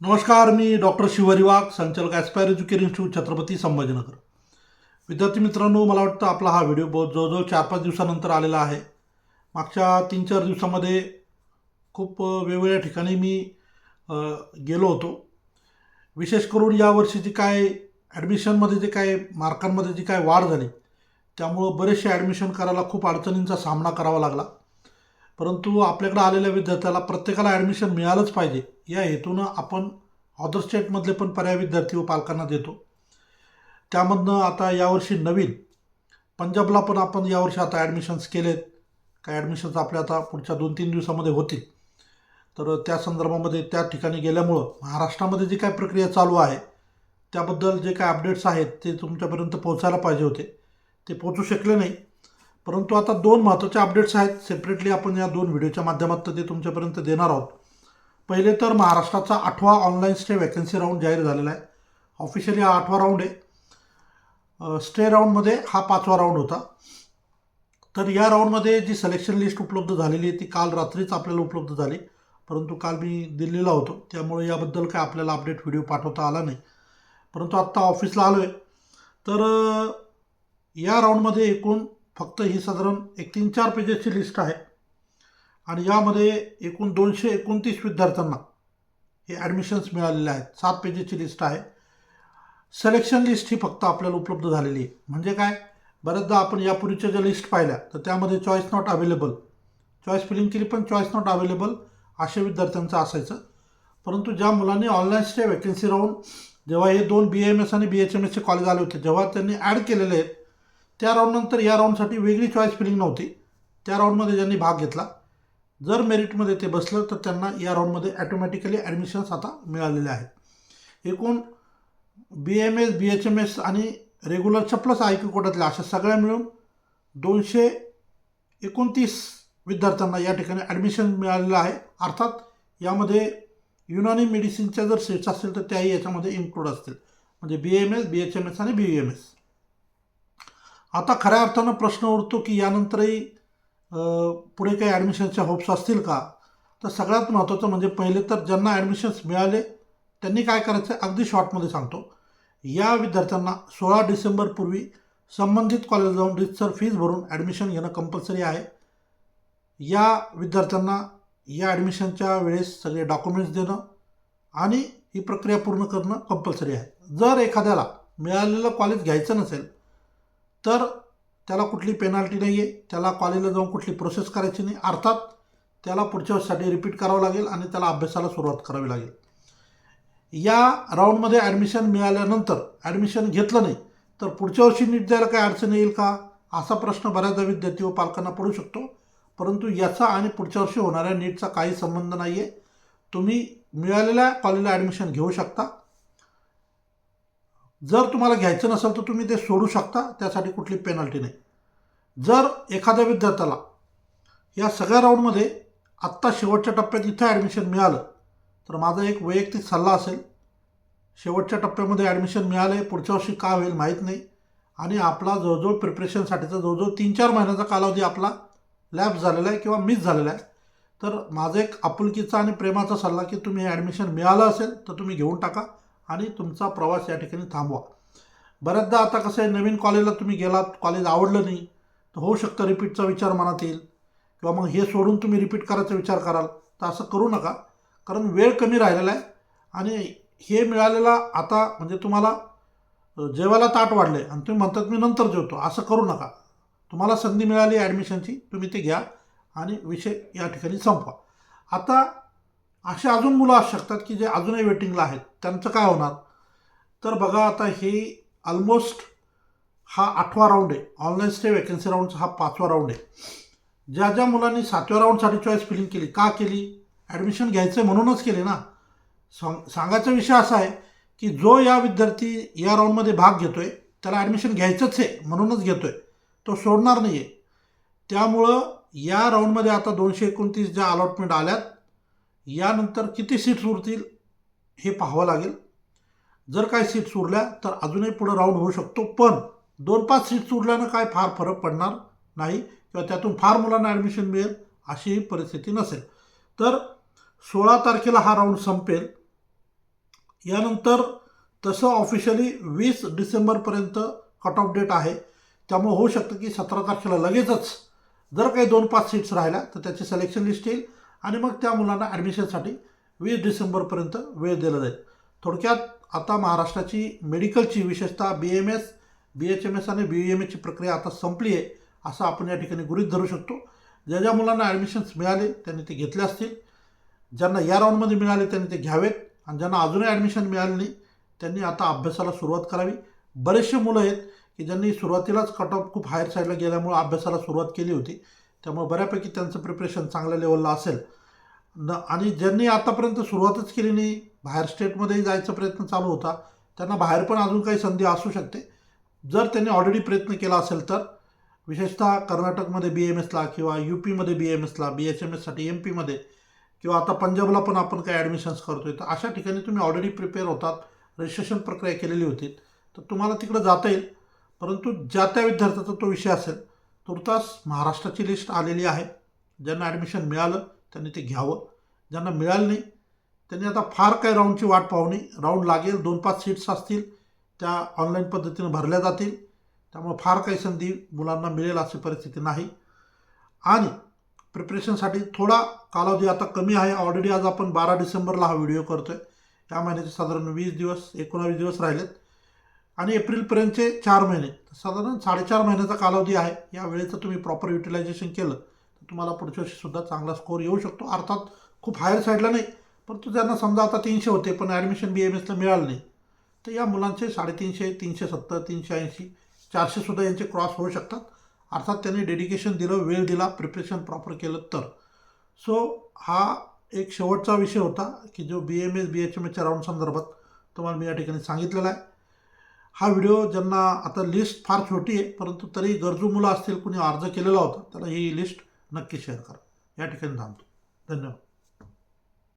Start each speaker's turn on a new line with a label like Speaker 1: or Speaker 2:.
Speaker 1: नमस्कार मी डॉक्टर शिवहरी वाघ संचालक aspire education institute Chhatrapati Sambhajinagar. विद्यार्थी मित्रांनो मला वाटतं आपला हा व्हिडिओ बहुत जवळजवळ चार पाच दिवसानंतर आलेला आहे. मागच्या तीन चार दिवसामध्ये खूप वेगवेगळ्या ठिकाणी मी गेलो होतो. विशेष करून यावर्षी जी काय ॲडमिशनमध्ये जे काय मार्कांमध्ये जी काय वाढ झाली त्यामुळं बरेचसे ॲडमिशन करायला खूप अडचणींचा सामना करावा लागला. परंतु आपल्याकडे आलेल्या विद्यार्थ्याला प्रत्येकाला ॲडमिशन मिळालंच पाहिजे. या हेतूनं आपण ऑदर स्टेटमधले पण पर्याय विद्यार्थी व पालकांना देतो. त्यामधनं आता यावर्षी नवीन पंजाबला पण आपण यावर्षी आता ॲडमिशन्स केलेत. काय ॲडमिशन्स आपल्या आता पुढच्या दोन तीन दिवसामध्ये होतील. तर त्या संदर्भामध्ये त्या ठिकाणी गेल्यामुळं महाराष्ट्रामध्ये जी काय प्रक्रिया चालू आहे त्याबद्दल जे काय अपडेट्स आहेत ते तुमच्यापर्यंत पोहोचायला पाहिजे होते. ते पोहोचू शकले नाही. परंतु आता दोन महत्त्वाचे अपडेट्स आहेत. सेपरेटली आपण या दोन व्हिडिओच्या माध्यमातून ते तुमच्यापर्यंत देणार आहोत. पहिले तर महाराष्ट्राचा आठवा ऑनलाईन स्टे वॅकन्सी राऊंड जाहीर झालेला आहे. ऑफिशियली हा आठवा राऊंड आहे. स्टे राऊंडमध्ये हा पाचवा राऊंड होता. तर या राऊंडमध्ये जी सिलेक्शन लिस्ट उपलब्ध झालेली आहे ती काल रात्रीच आपल्याला उपलब्ध झाली. परंतु काल मी दिल्लीला होतो. त्यामुळे याबद्दल काय आपल्याला अपडेट व्हिडिओ पाठवता आला नाही. परंतु आत्ता ऑफिसला आलो आहे तर या राऊंडमध्ये एकूण फक्त ही साधारण एक तीन चार पेजेसची लिस्ट आहे. आणि यामध्ये एकूण दोनशे एकोणतीस विद्यार्थ्यांना हे ॲडमिशन्स मिळालेले आहेत. सात पेजेसची लिस्ट आहे. सिलेक्शन लिस्ट ही फक्त आपल्याला उपलब्ध झालेली आहे. म्हणजे काय? बऱ्याचदा आपण यापूर्वीच्या ज्या लिस्ट पाहिल्या तर त्यामध्ये choice not available choice filling केली पण चॉईस नॉट अवेलेबल अशा विद्यार्थ्यांचं असायचं. परंतु ज्या मुलांनी ऑनलाईन स्टे वॅकन्सी राहून जेव्हा हे दोन बी एम एस आणि बी एच एम एसचे कॉलेज आले होते जेव्हा त्यांनी ॲड केलेले आहेत त्या राऊंडनंतर या राऊंडसाठी वेगळी चॉईस फिलिंग नव्हती. त्या राऊंडमध्ये ज्यांनी भाग घेतला जर मेरिटमध्ये ते बसलं तर त्यांना या राऊंडमध्ये ॲटोमॅटिकली ॲडमिशन्स आता मिळालेले आहेत. एकूण B M S B H M S आणि रेग्युलरच्या प्लस आय क्यू कोटातल्या अशा सगळ्या मिळून दोनशे एकोणतीस विद्यार्थ्यांना या ठिकाणी ॲडमिशन मिळालेलं आहे. अर्थात यामध्ये युनानी मेडिसिनच्या जर सीट्स असतील तर त्याही याच्यामध्ये इन्क्लूड असतील. म्हणजे B M S B H M S आणि बी एम एस आता खऱ्या अर्थानं प्रश्न उरतो की यानंतरही पुढे काही ॲडमिशनच्या होप्स असतील का? तर सगळ्यात महत्त्वाचं म्हणजे पहिले तर ज्यांना ॲडमिशन्स मिळाले त्यांनी काय करायचं आहे अगदी शॉर्टमध्ये सांगतो. या विद्यार्थ्यांना सोळा डिसेंबरपूर्वी संबंधित कॉलेज जाऊन रितसर फीज भरून ॲडमिशन घेणं कंपल्सरी आहे. या विद्यार्थ्यांना या ॲडमिशनच्या वेळेस सगळे डॉक्युमेंट्स देणं आणि ही प्रक्रिया पूर्ण करणं कंपल्सरी आहे. जर एखाद्याला मिळालेलं कॉलेज घ्यायचं नसेल तर त्याला कुठली पेनाल्टी नाही आहे त्याला कॉलेजला जाऊन कुठली प्रोसेस करायची नाही. अर्थात त्याला पुढच्या वर्षासाठी रिपीट करावं लागेल आणि त्याला अभ्यासाला सुरुवात करावी लागेल. या राऊंडमध्ये ॲडमिशन मिळाल्यानंतर ॲडमिशन घेतलं नाही तर पुढच्या वर्षी नीट द्यायला काही अडचण येईल का? असा प्रश्न बऱ्याचदा विद्यार्थी व पालकांना पडू शकतो. परंतु याचा आणि पुढच्या वर्षी होणाऱ्या नीटचा काही संबंध नाही आहे तुम्ही मिळालेल्या कॉलेजला ॲडमिशन घेऊ शकता. जर तुम्हाला घ्यायचं नसेल तर तुम्ही ते सोडू शकता त्यासाठी कुठली पेनल्टी नाही. जर एखाद्या विद्यार्थ्याला या सगळ्या राऊंडमध्ये आत्ता शेवटच्या टप्प्यात इथं ॲडमिशन मिळालं तर माझा एक वैयक्तिक सल्ला असेल शेवटच्या टप्प्यामध्ये ॲडमिशन मिळालं आहे पुढच्या वर्षी का होईल माहीत नाही. आणि आपला जवळजवळ प्रिपरेशनसाठीचा जवळजवळ तीन चार महिन्याचा कालावधी आपला लॅब झालेला आहे किंवा मिस झालेला आहे. तर माझा एक आपुलकीचा आणि प्रेमाचा सल्ला की तुम्ही ॲडमिशन मिळालं असेल तर तुम्ही घेऊन टाका. आणि तुमचा प्रवास या ठिकाणी थांबवा. बऱ्याचदा आता कसं आहे नवीन कॉलेजला तुम्ही गेलात कॉलेज आवडलं नाही तर होऊ शकतं रिपीटचा विचार मनात येईल. किंवा मग हे सोडून तुम्ही रिपीट करायचा विचार कराल तर असं करू नका. कारण वेळ कमी राहिलेला आहे आणि हे मिळालेला आता म्हणजे तुम्हाला जेवायला ताट वाढलं आहे आणि तुम्ही म्हणतात मी नंतर जेवतो असं करू नका. तुम्हाला संधी मिळाली ॲडमिशनची तुम्ही ते घ्या आणि विषय या ठिकाणी संपवा. आता असे अजून मुलं असू शकतात की जे अजूनही वेटिंगला आहेत. त्यांचं काय होणार? तर बघा आता हे ऑलमोस्ट हा आठवा राऊंड आहे. ऑनलाईन स्टे वॅकन्सी राऊंडचा हा पाचवा राऊंड आहे. ज्या ज्या मुलांनी सातव्या राऊंडसाठी चॉईस फिलिंग केली का केली? ॲडमिशन घ्यायचं आहे म्हणूनच केले ना. सांग सांगायचा विषय असा आहे की जो या विद्यार्थी या राऊंडमध्ये भाग घेतो आहे त्याला ॲडमिशन घ्यायचंच आहे म्हणूनच घेतो आहे तो सोडणार नाही आहे त्यामुळं या राऊंडमध्ये आता दोनशे एकोणतीस ज्या अलॉटमेंट आल्यात यानंतर किती सीट्स उरतील हे पाहावं लागेल. जर काही सीट्स उरल्या तर अजूनही पुढं राऊंड होऊ शकतो पण दोन पाच सीट्स उरल्यानं काय फार फरक पडणार नाही किंवा त्यातून फार मुलांना ॲडमिशन मिळेल अशीही परिस्थिती नसेल. तर सोळा तारखेला हा राऊंड संपेल. यानंतर तसं ऑफिशियली वीस डिसेंबरपर्यंत कट ऑफ डेट आहे. त्यामुळे होऊ शकतं की सतरा तारखेला लगेचच जर काही दोन पाच सीट्स राहिल्या तर त्याची सिलेक्शन लिस्ट येईल. आणि मग त्या मुलांना ॲडमिशनसाठी वीस डिसेंबरपर्यंत वेळ दिला जाईल. थोडक्यात आता महाराष्ट्राची मेडिकलची विशेषतः B M S B H M S आणि बी एम एसची प्रक्रिया आता संपली आहे असं आपण या ठिकाणी गृहीत धरू शकतो. ज्या ज्या मुलांना ॲडमिशन्स मिळाले त्यांनी ते घेतले असतील. ज्यांना या राऊंडमध्ये मिळाले त्यांनी ते घ्यावेत. आणि ज्यांना अजूनही ॲडमिशन मिळाले नाही त्यांनी आता अभ्यासाला सुरुवात करावी. बरेचसे मुलं आहेत की ज्यांनी सुरुवातीलाच कट ऑफ खूप हायर साईडला गेल्यामुळं अभ्यासाला सुरुवात केली होती. त्यामुळे बऱ्यापैकी त्यांचं प्रिपरेशन चांगल्या लेवलला असेल. न आणि ज्यांनी आतापर्यंत सुरुवातच केली नाही बाहेर स्टेटमध्येही जायचा प्रयत्न चालू होता त्यांना बाहेर पण अजून काही संधी असू शकते. जर त्यांनी ऑलरेडी प्रयत्न केला असेल तर विशेषतः कर्नाटकमध्ये बी एम एसला किंवा यू पीमध्ये बी एम एसला बी एच एम एससाठी एम पीमध्ये किंवा आता पंजाबला पण आपण काही ॲडमिशन्स करतोय तर अशा ठिकाणी तुम्ही ऑलरेडी प्रिपेअर होतात रजिस्ट्रेशन प्रक्रिया केलेली होती. तर तुम्हाला तिकडं जाता येईल परंतु ज्या त्या विद्यार्थ्याचा तो विषय असेल तुर्तास महाराष्ट्राची लिस्ट आलेली आहे. ज्यांना ॲडमिशन मिळालं त्यांनी ते घ्यावं. ज्यांना मिळालं नाही त्यांनी आता फार काही राऊंडची वाट पाहू राऊंड लागेल दोन पाच सीट्स असतील त्या ऑनलाईन पद्धतीनं भरल्या जातील. त्यामुळे फार काही संधी मुलांना मिळेल अशी परिस्थिती नाही. आणि प्रिपरेशनसाठी थोडा कालावधी आता कमी आहे. ऑलरेडी आज आपण बारा डिसेंबरला हा व्हिडिओ करतो आहे या महिन्याचे साधारण वीस दिवस एकोणावीस दिवस राहिलेत. आणि एप्रिलपर्यंतचे चार महिने. साधारण साडेचार महिन्याचा कालावधी आहे. या वेळेचं तुम्ही प्रॉपर युटिलायझेशन केलं तर तुम्हाला पुढच्या वर्षीसुद्धा चांगला स्कोअर येऊ शकतो. अर्थात खूप हायर साईडला नाही परंतु ज्यांना समजा आता तीनशे होते पण ॲडमिशन बी एम एसला मिळालं नाही तर या मुलांचे साडेतीनशे तीनशे सत्तर तीनशे ऐंशी चारशेसुद्धा यांचे क्रॉस होऊ शकतात. अर्थात त्यांनी डेडिकेशन दिलं वेळ दिला प्रिपरेशन प्रॉपर केलं तर. सो हा एक शेवटचा विषय होता की जो B M S B H M एसच्या राऊंड संदर्भात तुम्हाला मी या ठिकाणी सांगितलेला आहे. हा व्हिडिओ ज्यांना आता लिस्ट फार छोटी आहे परंतु तरी गरजू मुलं असतील कुणी अर्ज केलेला होता त्याला ही लिस्ट नक्की शेअर करा. या ठिकाणी थांबतो. धन्यवाद.